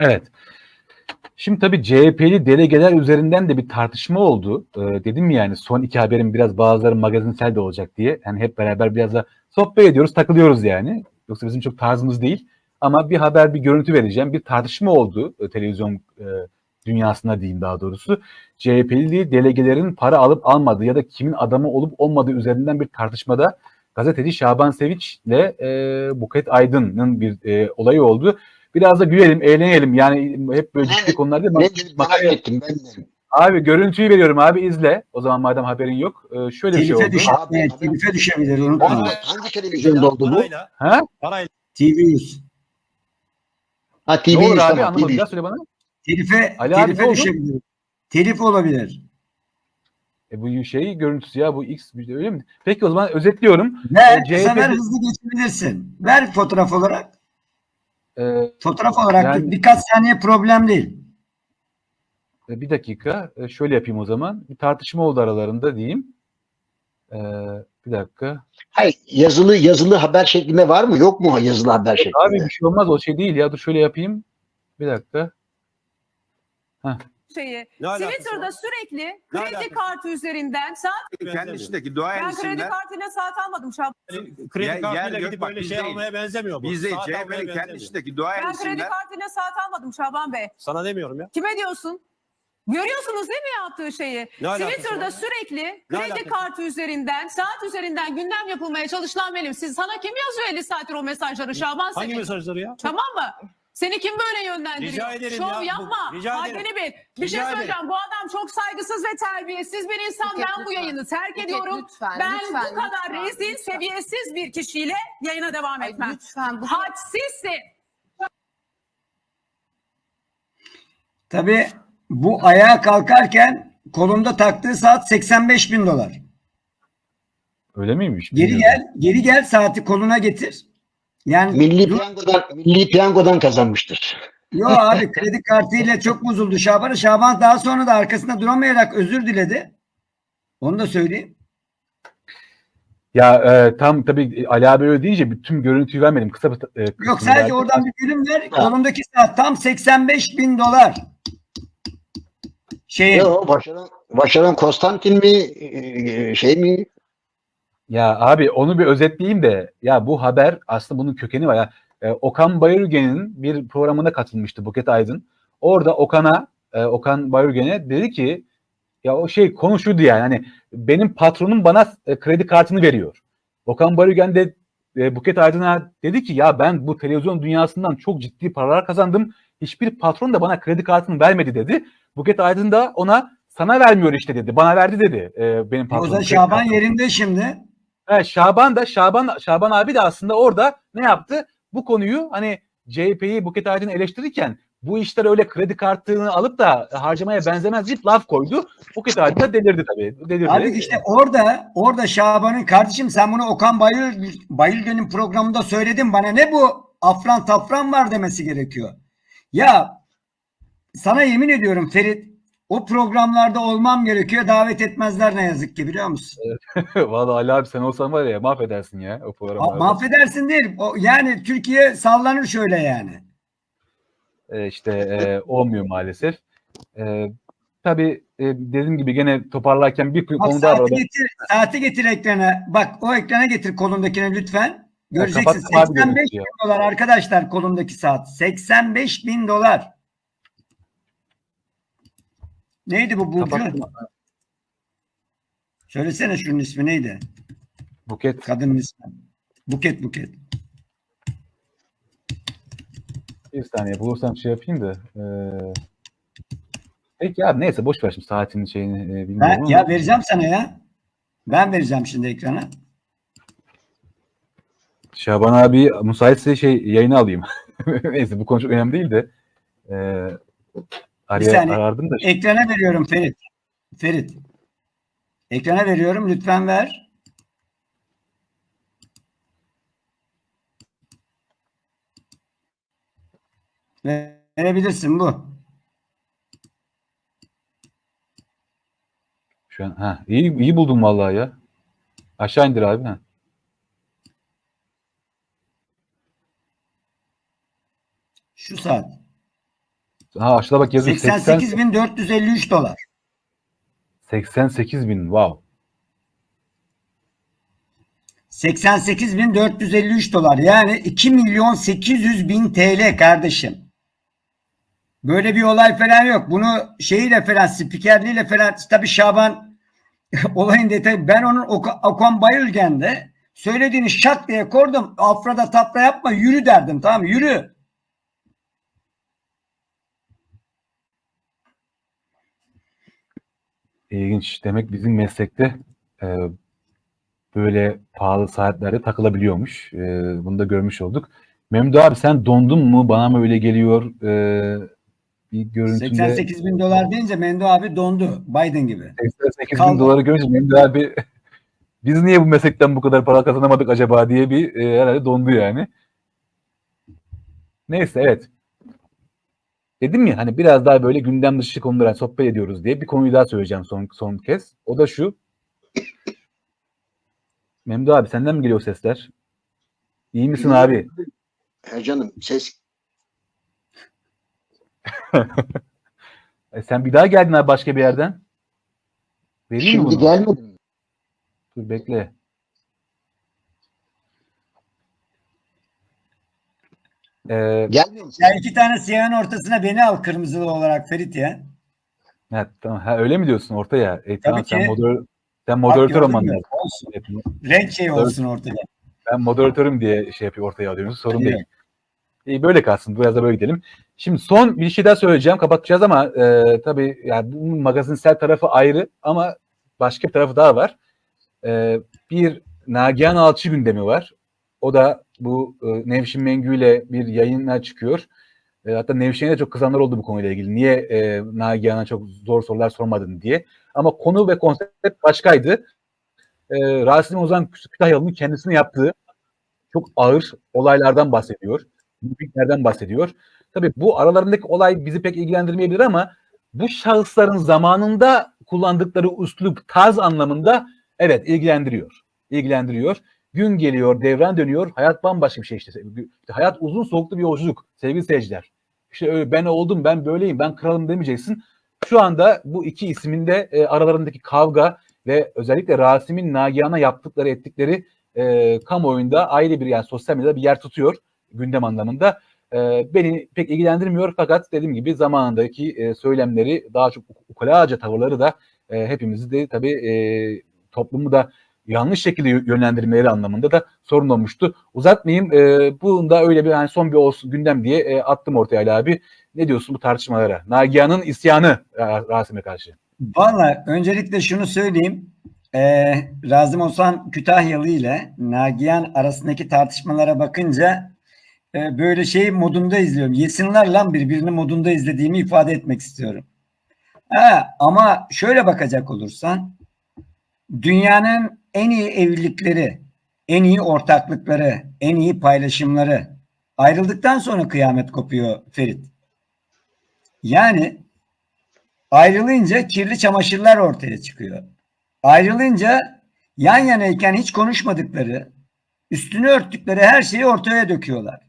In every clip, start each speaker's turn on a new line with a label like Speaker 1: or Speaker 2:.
Speaker 1: Evet. Şimdi tabii CHP'li delegeler üzerinden de bir tartışma oldu. Ee, dedim ya yani son iki haberin biraz bazıları magazinsel de olacak diye. Yani hep beraber biraz da sohbet ediyoruz, takılıyoruz yani. Yoksa bizim çok tarzımız değil. Ama bir haber, bir görüntü vereceğim. Bir tartışma oldu e, televizyon e, dünyasında diyeyim daha doğrusu. CHP'li delegelerin para alıp almadığı ya da kimin adamı olup olmadığı üzerinden bir tartışmada gazeteci Şaban Sevinç ile e, Buket Aydın'ın bir e, olayı oldu. Biraz da gülelim, eğlenelim. Yani hep böyle ciddi konular değil. Bak-
Speaker 2: merak ettim ben de.
Speaker 1: Abi görüntüyü veriyorum abi izle. O zaman madem haberin yok. Ee, şöyle bir şey oldu.
Speaker 3: düş
Speaker 2: Abi,
Speaker 3: evet, telife düşebilir unutma.
Speaker 2: hangi televizyonda oldu bu?
Speaker 4: Parayla,
Speaker 1: Ha?
Speaker 4: parayla
Speaker 3: TV 100.
Speaker 2: Ha TV
Speaker 1: Ne olur abi
Speaker 2: tamam,
Speaker 1: anlamadım. Daha söyle bana.
Speaker 3: Telife,
Speaker 1: Ali ne
Speaker 3: telife düşebilir. Telif olabilir.
Speaker 1: E, bu şey görüntüsü ya bu X öyle mi? Peki o zaman özetliyorum.
Speaker 3: Ver,
Speaker 1: E, CHP
Speaker 3: ver hızlı geçebilirsin. Ver fotoğraf olarak.
Speaker 1: Ee,
Speaker 3: Fotoğraf olarak
Speaker 1: Yani-
Speaker 3: birkaç saniye problem değil.
Speaker 1: e, bir dakika. E, şöyle yapayım o zaman. Bir tartışma oldu aralarında diyeyim. Ee, bir dakika.
Speaker 2: Hayır, yazılı yazılı haber şeklinde var mı? Yok mu yazılı haber şeklinde?
Speaker 1: Abi bir şey olmaz o şey değil ya. Dur şöyle yapayım. Bir dakika.
Speaker 5: Şeyi. Twitter'da
Speaker 4: var?
Speaker 5: sürekli kredi kartı üzerinden saat
Speaker 6: Kendi içindeki duayen
Speaker 5: ben kredi
Speaker 6: isimler
Speaker 5: kartıyla saat almadım Şaban.
Speaker 4: kredi
Speaker 6: Yer-
Speaker 4: kartıyla gidip
Speaker 6: bak,
Speaker 4: böyle şey
Speaker 6: değil.
Speaker 4: almaya benzemiyor bu.
Speaker 6: biz değil CHP'nin kendi
Speaker 4: benzemiyor.
Speaker 6: içindeki duayen
Speaker 5: Ben kredi kartıyla saat almadım Şaban Bey.
Speaker 4: Sana demiyorum ya.
Speaker 5: Kime diyorsun? Görüyorsunuz değil mi yaptığı şeyi?
Speaker 4: Ne
Speaker 5: Twitter'da sürekli
Speaker 4: Ne
Speaker 5: kredi
Speaker 4: alakası?
Speaker 5: kartı üzerinden, saat üzerinden gündem yapılmaya çalışılan benim. Siz sana kim yazıyor 50 saattir o mesajları Şaban
Speaker 4: Hangi
Speaker 5: Sevinç?
Speaker 4: mesajları ya?
Speaker 5: Tamam mı? Seni kim böyle yönlendiriyor?
Speaker 4: Rica ederim
Speaker 5: Şov
Speaker 4: ya,
Speaker 5: yapma.
Speaker 4: rica
Speaker 5: Haddini
Speaker 4: ederim.
Speaker 5: bil. Bir
Speaker 4: Rica
Speaker 5: şey
Speaker 4: ederim.
Speaker 5: söyleyeceğim. Bu adam çok saygısız ve terbiyesiz bir insan.
Speaker 7: Buket,
Speaker 5: ben bu
Speaker 7: lütfen.
Speaker 5: yayını terk
Speaker 7: Buket,
Speaker 5: ediyorum.
Speaker 7: lütfen,
Speaker 5: ben
Speaker 7: lütfen,
Speaker 5: bu kadar
Speaker 7: lütfen,
Speaker 5: rezil,
Speaker 7: lütfen.
Speaker 5: seviyesiz bir kişiyle yayına devam
Speaker 7: Ay,
Speaker 5: etmem.
Speaker 7: lütfen bu
Speaker 5: Hadsizsin.
Speaker 3: Tabii bu ayağa kalkarken kolunda taktığı saat 85 bin dolar.
Speaker 1: Öyle miymiş?
Speaker 3: Geri
Speaker 1: Bilmiyorum.
Speaker 3: gel, geri gel saati koluna getir. Yani
Speaker 2: Milli piyangodan milli piyangodan kazanmıştır.
Speaker 3: Yo abi kredi kartıyla çok bozuldu Şaban. Şaban daha sonra da arkasında duramayarak özür diledi. Onu da söyleyeyim.
Speaker 1: Ya e, tam tabii Ali abi öyle deyince bütün görüntüyü vermedim. Kısa bir e,
Speaker 3: Yok sadece
Speaker 1: verdim.
Speaker 3: oradan bir bölüm ver. Kolundaki saat tam 85 bin dolar. Şey,
Speaker 2: Yo, başaran, başaran Konstantin mi e, şey mi?
Speaker 1: Ya abi onu bir özetleyeyim de ya bu haber aslında bunun kökeni var ya. E, Okan Bayülgen'in bir programına katılmıştı Buket Aydın. Orada Okan'a e, Okan Bayülgen'e dedi ki ya o şey konu şuydu yani hani benim patronum bana e, kredi kartını veriyor. Okan Bayülgen de e, Buket Aydın'a dedi ki ya ben bu televizyon dünyasından çok ciddi paralar kazandım. Hiçbir patron da bana kredi kartını vermedi dedi. Buket Aydın da ona sana vermiyor işte dedi. Bana verdi dedi. E, benim
Speaker 3: o
Speaker 1: patronum.
Speaker 3: zaman
Speaker 1: kredi
Speaker 3: Şaban yerinde şimdi.
Speaker 1: Evet, Şaban da Şaban Şaban abi de aslında orada ne yaptı? Bu konuyu hani CHP'yi Buket Aydın eleştirirken bu işler öyle kredi kartını alıp da harcamaya benzemez deyip laf koydu. Buket Aydın da delirdi tabii. Delirdi.
Speaker 3: Abi işte orada orada Şaban'ın kardeşim sen bunu Okan Bayül Bayülgen'in programında söyledin bana ne bu afran tafran var demesi gerekiyor. Ya sana yemin ediyorum Ferit o programlarda olmam gerekiyor davet etmezler ne yazık ki biliyor musun?
Speaker 1: Vallahi Ali abi sen olsan var ya mahvedersin ya o programlarda.
Speaker 3: Mahvedersin değil. O, yani Türkiye sallanır şöyle yani.
Speaker 1: E, işte e, olmuyor maalesef. E, tabii e, dediğim gibi gene toparlarken bir konu daha var.
Speaker 3: getir, saati getir ekrana. Bak o ekrana getir kolundakini lütfen. Göreceksin.
Speaker 1: abi
Speaker 3: 85 bin dolar arkadaşlar kolundaki saat. 85 bin dolar. Neydi bu Burcu?
Speaker 1: Kapattım.
Speaker 3: Söylesene şunun ismi neydi?
Speaker 1: Buket
Speaker 3: Kadının ismi. Buket Buket.
Speaker 1: bir saniye bulursam şey yapayım da. E, peki abi neyse boş ver şimdi saatinin şeyini e, bilmiyorum ama.
Speaker 3: ya vereceğim sana ya. Ben vereceğim şimdi ekrana.
Speaker 1: Şaban abi müsaitse şey yayını alayım. Neyse bu konu çok önemli değil de. E, araya
Speaker 3: saniye.
Speaker 1: arardım da.
Speaker 3: Ekrana veriyorum Ferit. Ferit. Ekrana veriyorum. Lütfen ver. Verebilirsin bu.
Speaker 1: Şu an ha iyi iyi buldum vallahi ya. Aşağı indir abi ha.
Speaker 3: Şu saat.
Speaker 1: Ha aşağıda bak yazıyor. 80,
Speaker 3: 88.453 dolar.
Speaker 1: 88 bin. Wow.
Speaker 3: 88.453 dolar yani 2 milyon 800 bin TL kardeşim. Böyle bir olay falan yok. Bunu şeyiyle falan spikerliğiyle falan tabii Şaban olayın detayı ben onun Oka- Okan Bayülgen'de söylediğini şak diye kordum. Afrada tapra yapma yürü derdim tamam? Yürü.
Speaker 1: İlginç. Demek bizim meslekte e, böyle pahalı saatlerde takılabiliyormuş. E, bunu da görmüş olduk. Memdu abi sen dondun mu? Bana mı öyle geliyor? E, bir görüntünde
Speaker 3: 88 bin dolar deyince Mendo abi dondu. Biden gibi.
Speaker 1: 88 bin
Speaker 3: Kaldı.
Speaker 1: doları görünce Memdu abi biz niye bu meslekten bu kadar para kazanamadık acaba diye bir e, herhalde dondu yani. Neyse evet. Dedim ya hani biraz daha böyle gündem dışı konulara sohbet ediyoruz diye bir konuyu daha söyleyeceğim son son kez. O da şu. Memdu abi senden mi geliyor sesler? İyi misin abi?
Speaker 2: He canım ses
Speaker 1: E, sen bir daha geldin abi başka bir yerden. Vereyim mi
Speaker 2: şimdi
Speaker 1: bunu?
Speaker 2: gelmedi mi?
Speaker 1: Dur bekle. Ee,
Speaker 2: Gelmemiş.
Speaker 3: Ya iki tane siyahın ortasına beni al kırmızılı olarak Ferit ya.
Speaker 1: ha, tamam. Ha, öyle mi diyorsun ortaya? E, tamam
Speaker 3: Tabii
Speaker 1: sen,
Speaker 3: ki.
Speaker 1: moder sen moderatör
Speaker 3: gördün
Speaker 1: olman
Speaker 3: mü?
Speaker 1: lazım.
Speaker 3: Olsun.
Speaker 1: Evet,
Speaker 3: Renk şey olsun ortada.
Speaker 1: Ben moderatörüm diye şey yapıyor ortaya alıyorsunuz. Sorun
Speaker 3: Hadi.
Speaker 1: değil. İyi böyle kalsın. Biraz da böyle gidelim. Şimdi son bir şey daha söyleyeceğim. Kapatacağız ama e, tabii yani bunun magazinsel tarafı ayrı ama başka bir tarafı daha var. E, bir Nagihan Alçı gündemi var. O da bu e, Nevşin Mengü ile bir yayına çıkıyor. E, hatta Nevşin'e de çok kızanlar oldu bu konuyla ilgili. Niye e, Nagihan'a çok zor sorular sormadın diye. Ama konu ve konsept başkaydı. E, Rasim Ozan Kütahyalı'nın kendisine yaptığı çok ağır olaylardan bahsediyor. Büyüklerden bahsediyor. Tabii bu aralarındaki olay bizi pek ilgilendirmeyebilir ama bu şahısların zamanında kullandıkları üslup, tarz anlamında evet ilgilendiriyor. İlgilendiriyor. Gün geliyor, devran dönüyor. Hayat bambaşka bir şey işte. Hayat uzun soluklu bir yolculuk sevgili seyirciler. İşte öyle ben oldum, ben böyleyim, ben kralım demeyeceksin. Şu anda bu iki ismin de e, aralarındaki kavga ve özellikle Rasim'in Nagihan'a yaptıkları, ettikleri e, kamuoyunda ayrı bir yani sosyal medyada bir yer tutuyor gündem anlamında. E, beni pek ilgilendirmiyor fakat dediğim gibi zamanındaki e, söylemleri daha çok ukalaca tavırları da e, hepimizi de tabii e, toplumu da yanlış şekilde yö- yönlendirmeleri anlamında da sorun olmuştu. Uzatmayayım. E, bunu da öyle bir hani son bir olsun gündem diye e, attım ortaya Ali abi. Ne diyorsun bu tartışmalara? Nagihan'ın isyanı Ra- Rasim'e karşı.
Speaker 3: Valla öncelikle şunu söyleyeyim. Ee, Razım Ozan Kütahyalı ile Nagihan arasındaki tartışmalara bakınca e, böyle şey modunda izliyorum. Yesinler lan birbirini modunda izlediğimi ifade etmek istiyorum. Ha, ama şöyle bakacak olursan dünyanın en iyi evlilikleri, en iyi ortaklıkları, en iyi paylaşımları ayrıldıktan sonra kıyamet kopuyor Ferit. Yani Ayrılınca kirli çamaşırlar ortaya çıkıyor. Ayrılınca yan yanayken hiç konuşmadıkları, üstünü örttükleri her şeyi ortaya döküyorlar.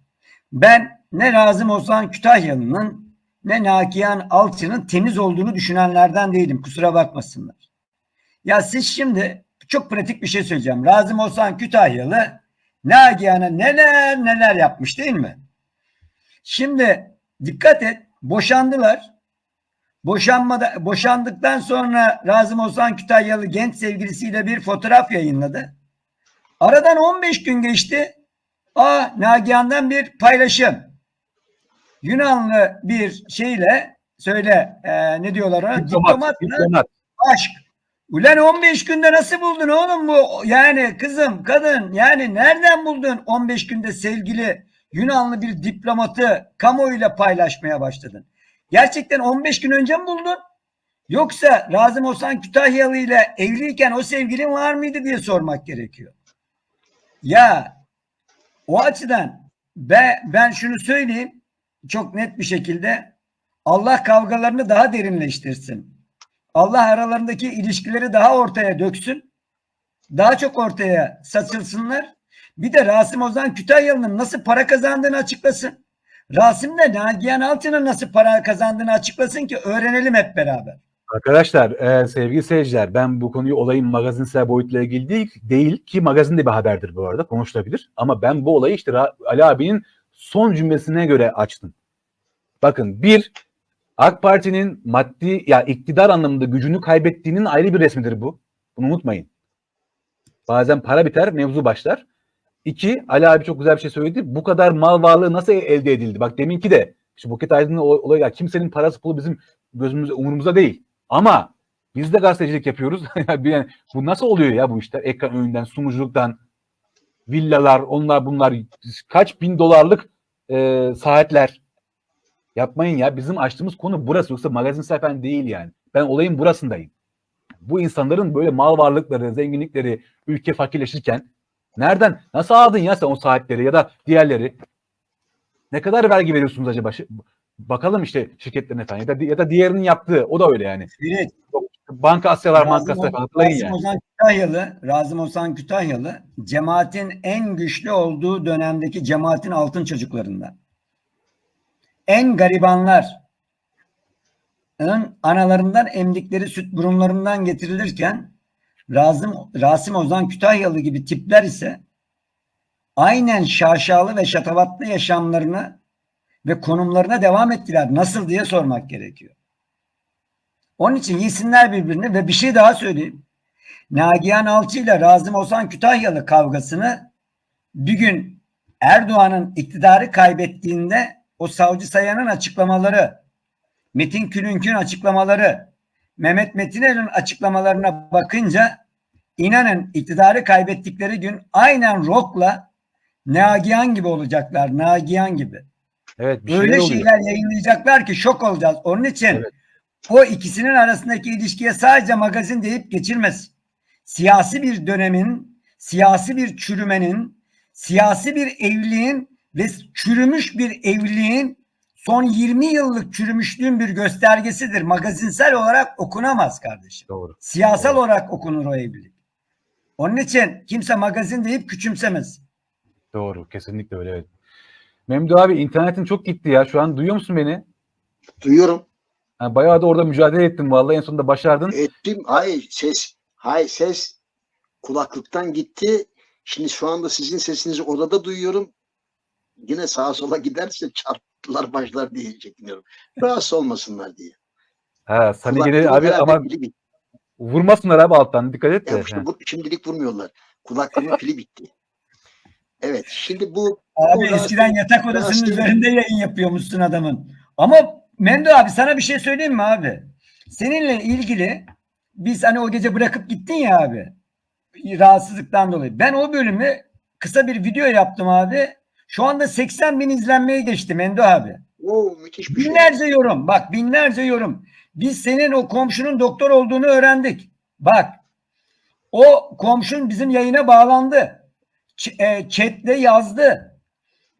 Speaker 3: Ben ne Razım Ozan Kütahyalı'nın ne Nakihan Alçı'nın temiz olduğunu düşünenlerden değilim. Kusura bakmasınlar. Ya siz şimdi çok pratik bir şey söyleyeceğim. Razım Ozan Kütahyalı Nagihan'a neler neler yapmış değil mi? Şimdi dikkat et boşandılar. Boşanmada, boşandıktan sonra Razım Ozan Kütahyalı genç sevgilisiyle bir fotoğraf yayınladı. Aradan 15 gün geçti. Aa Nagihan'dan bir paylaşım. Yunanlı bir şeyle söyle e, ne diyorlar ona?
Speaker 1: Diplomat,
Speaker 3: Diplomat mı?
Speaker 1: diplomat.
Speaker 3: aşk. Ulan 15 günde nasıl buldun oğlum bu? Yani kızım, kadın yani nereden buldun 15 günde sevgili Yunanlı bir diplomatı kamuoyuyla paylaşmaya başladın? Gerçekten 15 gün önce mi buldun? Yoksa Razım Ozan Kütahyalı ile evliyken o sevgilin var mıydı diye sormak gerekiyor. Ya o açıdan ben, ben şunu söyleyeyim çok net bir şekilde Allah kavgalarını daha derinleştirsin. Allah aralarındaki ilişkileri daha ortaya döksün. Daha çok ortaya saçılsınlar. Bir de Rasim Ozan Kütahyalı'nın nasıl para kazandığını açıklasın. Rasim de Nagihan Alçı'nın nasıl para kazandığını açıklasın ki öğrenelim hep beraber.
Speaker 1: Arkadaşlar e, sevgili seyirciler ben bu konuyu olayın magazinsel boyutla ilgili değil, değil ki magazin de bir haberdir bu arada konuşulabilir. Ama ben bu olayı işte Ali abinin son cümlesine göre açtım. Bakın bir AK Parti'nin maddi ya iktidar anlamında gücünü kaybettiğinin ayrı bir resmidir bu. Bunu unutmayın. Bazen para biter, mevzu başlar. İki, Ali abi çok güzel bir şey söyledi. Bu kadar mal varlığı nasıl elde edildi? Bak deminki de işte Buket Aydın'ın ol- olayı ya kimsenin parası pulu bizim gözümüz umurumuzda değil. Ama biz de gazetecilik yapıyoruz. Yani bu nasıl oluyor ya bu işler? Ekran önünden, sunuculuktan, villalar, onlar bunlar kaç bin dolarlık e, saatler. Yapmayın ya. Bizim açtığımız konu burası. Yoksa magazinsel falan değil yani. Ben olayın burasındayım. Bu insanların böyle mal varlıkları, zenginlikleri, ülke fakirleşirken nereden, nasıl aldın ya sen o saatleri ya da diğerleri? Ne kadar vergi veriyorsunuz acaba? Bakalım işte şirketlerine falan ya da, ya da diğerinin yaptığı o da öyle yani.
Speaker 3: Ferit,
Speaker 1: Banka Asyalar Bankası hatırlayın
Speaker 3: Razım
Speaker 1: yani.
Speaker 3: Ozan Kütahyalı, Razım Ozan Kütahyalı cemaatin en güçlü olduğu dönemdeki cemaatin altın çocuklarından. En garibanlar analarından emdikleri süt burunlarından getirilirken Razım, Rasim Ozan Kütahyalı gibi tipler ise aynen şaşalı ve şatavatlı yaşamlarını ve konumlarına devam ettiler. Nasıl diye sormak gerekiyor. Onun için yesinler birbirini ve bir şey daha söyleyeyim. Nagihan Alçı ile Razım Ozan Kütahyalı kavgasını bir gün Erdoğan'ın iktidarı kaybettiğinde o savcı sayanın açıklamaları, Metin Külünk'ün açıklamaları, Mehmet Metiner'in açıklamalarına bakınca inanın iktidarı kaybettikleri gün aynen Rok'la Nagihan gibi olacaklar. Nagihan gibi.
Speaker 1: Evet bir
Speaker 3: Öyle
Speaker 1: şeyler oluyor.
Speaker 3: şeyler yayınlayacaklar ki şok olacağız. Onun için
Speaker 1: Evet.
Speaker 3: o ikisinin arasındaki ilişkiye sadece magazin deyip geçilmez. Siyasi bir dönemin, siyasi bir çürümenin, siyasi bir evliliğin ve çürümüş bir evliliğin son 20 yıllık çürümüşlüğün bir göstergesidir. Magazinsel olarak okunamaz kardeşim.
Speaker 1: Doğru.
Speaker 3: Siyasal
Speaker 1: Doğru.
Speaker 3: olarak okunur o evlilik. Onun için kimse magazin deyip küçümsemez.
Speaker 1: Doğru. Kesinlikle öyle evet. Memdu abi internetin çok gitti ya. Şu an duyuyor musun beni?
Speaker 2: Duyuyorum.
Speaker 1: Ha, bayağı da orada mücadele ettin vallahi en sonunda başardın.
Speaker 2: Ettim. Hayır ses. Hayır ses kulaklıktan gitti. Şimdi şu anda sizin sesinizi odada duyuyorum. Yine sağa sola giderse çarptılar başlar diye çekiniyorum. Rahatsız olmasınlar diye.
Speaker 1: Ha, Sani
Speaker 2: Kulaklığın
Speaker 1: gene abi ama
Speaker 2: pili bitti.
Speaker 1: vurmasınlar abi alttan dikkat et de.
Speaker 2: Ya işte bu, şimdilik vurmuyorlar. Kulaklığın pili bitti. Evet. Şimdi bu
Speaker 3: Abi
Speaker 2: bu
Speaker 3: eskiden
Speaker 2: Rasim-
Speaker 3: yatak odasının
Speaker 2: Rasim-
Speaker 3: üzerinde yayın yapıyormuşsun adamın. Ama Mendo abi sana bir şey söyleyeyim mi abi? Seninle ilgili biz hani o gece bırakıp gittin ya abi. Rahatsızlıktan dolayı. Ben o bölümü kısa bir video yaptım abi. Şu anda 80 bin izlenmeye geçti Mendo abi.
Speaker 2: o müthiş bir şey.
Speaker 3: Binlerce yorum. Bak binlerce yorum. Biz senin o komşunun doktor olduğunu öğrendik. Bak o komşun bizim yayına bağlandı. Ç- e, chatle yazdı.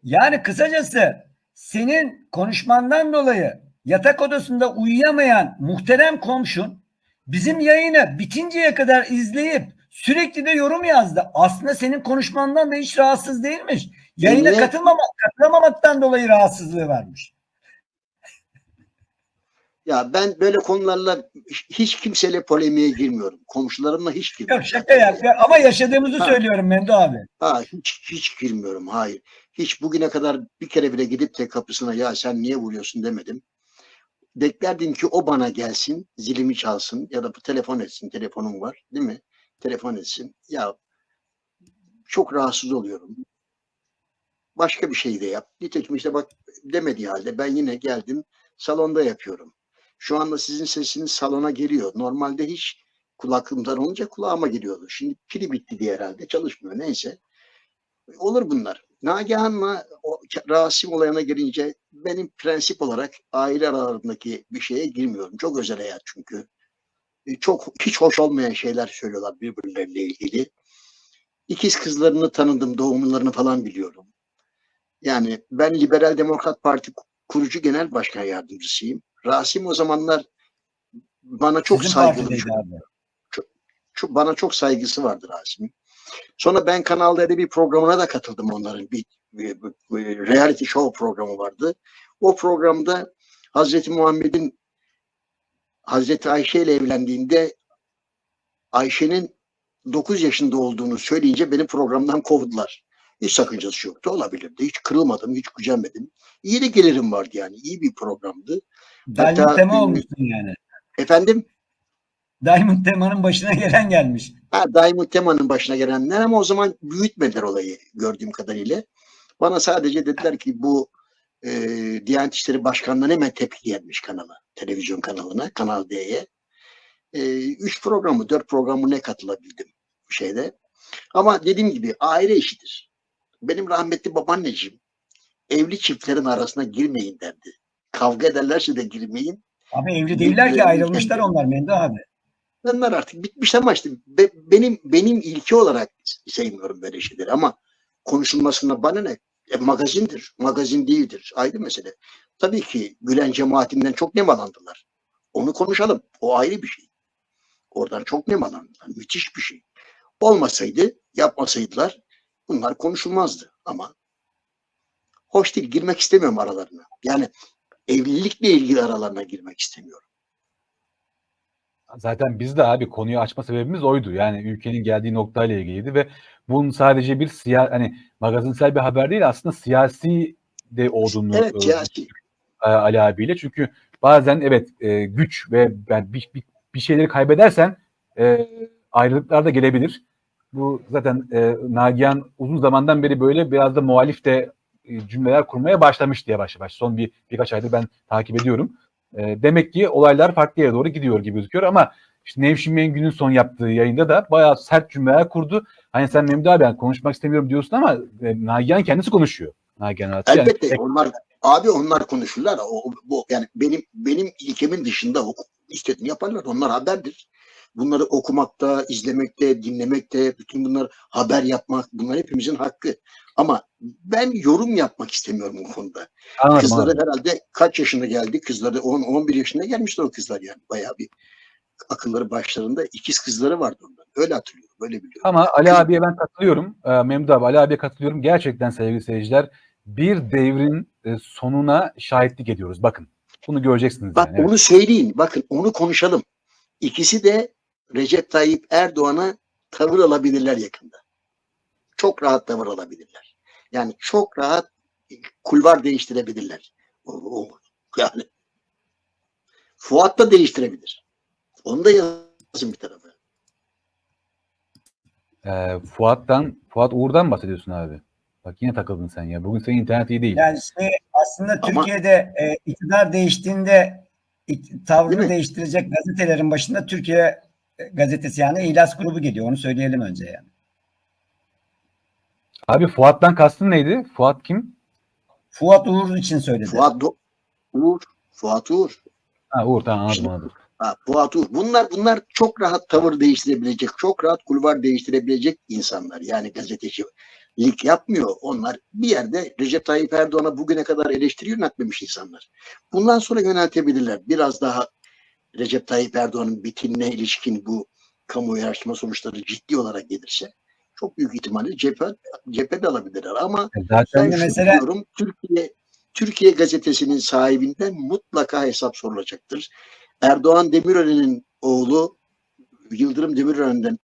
Speaker 3: Yani kısacası senin konuşmandan dolayı yatak odasında uyuyamayan muhterem komşun bizim yayını bitinceye kadar izleyip sürekli de yorum yazdı. Aslında senin konuşmandan da hiç rahatsız değilmiş. Yayına
Speaker 2: Dinle.
Speaker 3: katılmamak, katılamamaktan dolayı rahatsızlığı varmış.
Speaker 2: Ya ben böyle konularla hiç kimseyle polemiğe girmiyorum. Komşularımla hiç girmiyorum.
Speaker 3: Yok şaka yap ya. ama yaşadığımızı
Speaker 2: Ha.
Speaker 3: söylüyorum Mendo abi.
Speaker 2: Ha, hiç, hiç girmiyorum. Hayır. Hiç bugüne kadar bir kere bile gidip de kapısına ya sen niye vuruyorsun demedim. Beklerdim ki o bana gelsin, zilimi çalsın ya da telefon etsin. Telefonum var değil mi? Telefon etsin. Ya çok rahatsız oluyorum. Başka bir şey de yap. Nitekim işte bak demediği halde ben yine geldim salonda yapıyorum. Şu anda sizin sesiniz salona geliyor. Normalde hiç kulaklığımdan olunca kulağıma geliyordu. Şimdi pili bitti diye herhalde çalışmıyor. Neyse. Olur bunlar. Nagihan'la o Rasim olayına gelince benim prensip olarak aile aralarındaki bir şeye girmiyorum. Çok özel hayat çünkü. E, Çok hiç hoş olmayan şeyler söylüyorlar birbirleriyle ilgili. İkiz kızlarını tanıdım, doğumlarını falan biliyorum. Yani ben Liberal Demokrat Parti kurucu genel başkan yardımcısıyım. Rasim o zamanlar bana çok
Speaker 3: Sizin
Speaker 2: saygılı. Çok, bana çok saygısı vardır Rasim'in. Sonra ben Kanal D'de bir programına da katıldım onların bir e, e, reality show programı vardı. O programda Hazreti Muhammed'in Hazreti Ayşe ile evlendiğinde Ayşe'nin 9 yaşında olduğunu söyleyince beni programdan kovdular. Hiç sakıncası yoktu. Olabilirdi. Hiç kırılmadım, hiç gücenmedim. İyi de gelirim vardı yani. İyi bir programdı.
Speaker 3: Diamond
Speaker 2: Hatta-
Speaker 3: tema olmuşsun yani.
Speaker 2: Efendim?
Speaker 3: Diamond temanın başına gelen gelmiş.
Speaker 2: Ha, Daimut Teman'ın başına gelenler ama o zaman büyütmediler olayı gördüğüm kadarıyla. Bana sadece dediler ki bu e, Diyanet İşleri Başkanlığı'na hemen tepki gelmiş kanala, televizyon kanalına, Kanal D'ye. E, üç programı, dört programı ne katılabildim bu şeyde. Ama dediğim gibi aile işidir. Benim rahmetli babaanneciğim evli çiftlerin arasına girmeyin derdi. Kavga ederlerse de girmeyin.
Speaker 3: Abi evli değiller ki ayrılmışlar onlar Mendo abi.
Speaker 2: Onlar artık bitmiş ama işte be- benim benim ilki olarak sevmiyorum böyle şeyleri ama konuşulmasına bana ne? E, magazindir. Magazin değildir. Ayrı mesele. Tabii ki Gülen cemaatinden çok nemalandılar. Onu konuşalım. O ayrı bir şey. Oradan çok nemalandılar. Müthiş bir şey. Olmasaydı, yapmasaydılar bunlar konuşulmazdı ama hoş değil. Girmek istemiyorum aralarına. Yani evlilikle ilgili aralarına girmek istemiyorum.
Speaker 1: Zaten biz de abi konuyu açma sebebimiz oydu. Yani ülkenin geldiği noktayla ilgiliydi ve bunun sadece bir siya hani magazinsel bir haber değil aslında siyasi de olduğunu
Speaker 2: Evet, siyasi.
Speaker 1: Ali abiyle. Çünkü bazen evet e, güç ve yani bir, bir, bir şeyleri kaybedersen e, ayrılıklar da gelebilir. Bu zaten e, Nagihan uzun zamandan beri böyle biraz da muhalif de e, cümleler kurmaya başlamış diye yavaş. Son bir birkaç aydır ben takip ediyorum. E, demek ki olaylar farklı yere doğru gidiyor gibi gözüküyor ama işte Nevşin Mengü'nün son yaptığı yayında da bayağı sert cümleler kurdu. Hani sen Memdu abi ben konuşmak istemiyorum diyorsun ama e, Nagihan kendisi konuşuyor. Nagihan Aratçı. Yani
Speaker 2: Elbette onlar abi onlar konuşurlar. O, bu yani benim benim ilkemin dışında oku, istediğini yaparlar. Onlar haberdir. Bunları okumakta, izlemekte, dinlemekte, bütün bunlar haber yapmak, bunlar hepimizin hakkı. Ama ben yorum yapmak istemiyorum bu konuda.
Speaker 1: anladım,
Speaker 2: Kızları herhalde kaç yaşında geldi? Kızları 10-11 yaşında gelmişler o kızlar yani. Bayağı bir akılları başlarında. ikiz kızları vardı onların. Öyle hatırlıyorum. Böyle biliyorum.
Speaker 1: Ama Ali abiye ben katılıyorum. Ee, Memdu abi Ali abiye katılıyorum. Gerçekten sevgili seyirciler bir devrin e, sonuna şahitlik ediyoruz. Bakın bunu göreceksiniz.
Speaker 2: Bak
Speaker 1: yani. Evet.
Speaker 2: onu söyleyin. Bakın onu konuşalım. İkisi de Recep Tayyip Erdoğan'a tavır alabilirler yakında. Çok rahat tavır alabilirler. Yani çok rahat kulvar değiştirebilirler. Yani Fuat da değiştirebilir. Onu da yazın bir tarafa.
Speaker 1: Ee, Fuat'tan, Fuat Uğur'dan bahsediyorsun abi. Bak yine takıldın sen ya. Bugün senin internet iyi değil.
Speaker 3: Yani şey, aslında
Speaker 2: Ama-
Speaker 3: Türkiye'de e, iktidar değiştiğinde tavrını değiştirecek gazetelerin başında Türkiye gazetesi yani İhlas grubu geliyor. Onu söyleyelim önce yani.
Speaker 1: Abi Fuat'tan kastın neydi? Fuat kim?
Speaker 3: Fuat Uğur için söyledi.
Speaker 2: Fuat Do- Uğur. Fuat Uğur.
Speaker 1: Ha Uğur tamam anladım anladım.
Speaker 2: Ha, Fuat Uğur. Bunlar bunlar çok rahat tavır değiştirebilecek, çok rahat kulvar değiştirebilecek insanlar. Yani gazetecilik yapmıyor. Onlar bir yerde Recep Tayyip Erdoğan'a bugüne kadar eleştiri yöneltmemiş insanlar. Bundan sonra yöneltebilirler. Biraz daha Recep Tayyip Erdoğan'ın bitimine ilişkin bu kamuoyu araştırma sonuçları ciddi olarak gelirse çok büyük ihtimalle cephe, cephede alabilirler. Ama
Speaker 1: E, Zaten
Speaker 2: ben
Speaker 3: mesela-
Speaker 2: diyorum, Türkiye Türkiye gazetesinin sahibinden mutlaka hesap sorulacaktır. Erdoğan Demirören'in oğlu Yıldırım Demirören'den